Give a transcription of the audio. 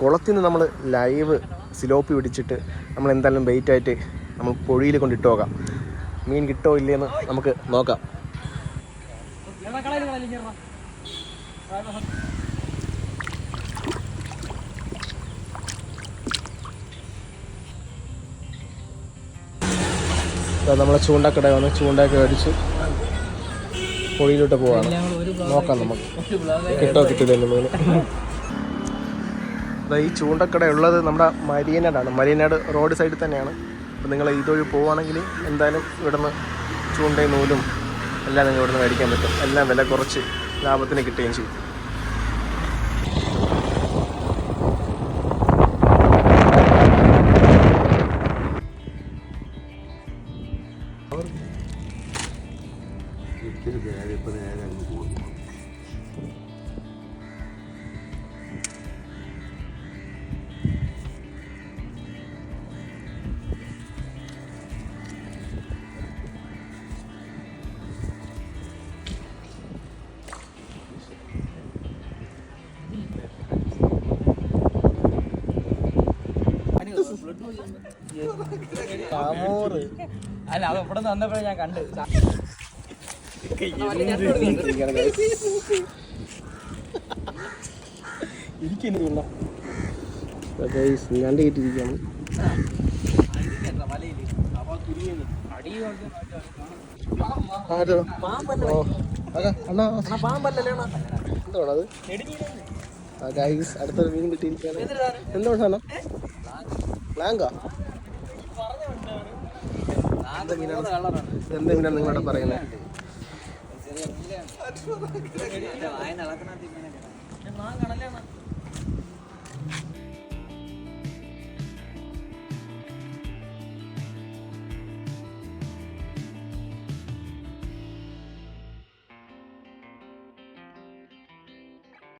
കുളത്തിൽ നിന്ന് നമ്മൾ ലൈവ് സിലോപ്പി പിടിച്ചിട്ട് നമ്മൾ എന്തായാലും വെയിറ്റ് ആയിട്ട് നമ്മൾ പൊഴിയിൽ കൊണ്ടിട്ട് നോക്കാം. മീൻ കിട്ടോ ഇല്ലേന്ന് നമുക്ക് നോക്കാം. നമ്മളെ ചൂണ്ടക്കട വന്ന് ചൂണ്ടയൊക്കെ മേടിച്ച് പൊഴിയിലോട്ട് പോവാണ്. നോക്കാം നമുക്ക്. കിട്ടോ കിട്ടില്ല മീൻ? ഈ ചൂണ്ടക്കട ഉള്ളത് നമ്മുടെ മരിയനാടാണ് മരിയനാട് റോഡ് സൈഡിൽ തന്നെയാണ്. അപ്പോൾ നിങ്ങൾ ഇതുവഴി പോവുകയാണെങ്കിൽ എന്തായാലും ഇവിടുന്ന് ചൂണ്ടയും നൂലും എല്ലാം നിങ്ങൾ ഇവിടുന്ന് മേടിക്കാൻ പറ്റും. എല്ലാം വില കുറച്ച് ലാഭത്തിന് കിട്ടുകയും ചെയ്യും. അല്ല നേരെ ഞാൻ കണ്ട് ഇരിക്കുന്നില്ല അല്ല കിട്ടിയിരിക്കുകയാണ് ഇവിടെ തന്നപ്പോഴേ ഞാൻ കണ്ട്. പാമ്പല്ലേ എന്താണ് അത് ആ ഗൈസ് അടുത്തൊരു മീൻ കിട്ടിയിരിക്കുകയാണ്. എന്താണ് സാധനം ബ്ലാങ്കാ എന്ത് മീനാണ് നിങ്ങളോട് പറയുന്നത് വായന ഇളക്കണ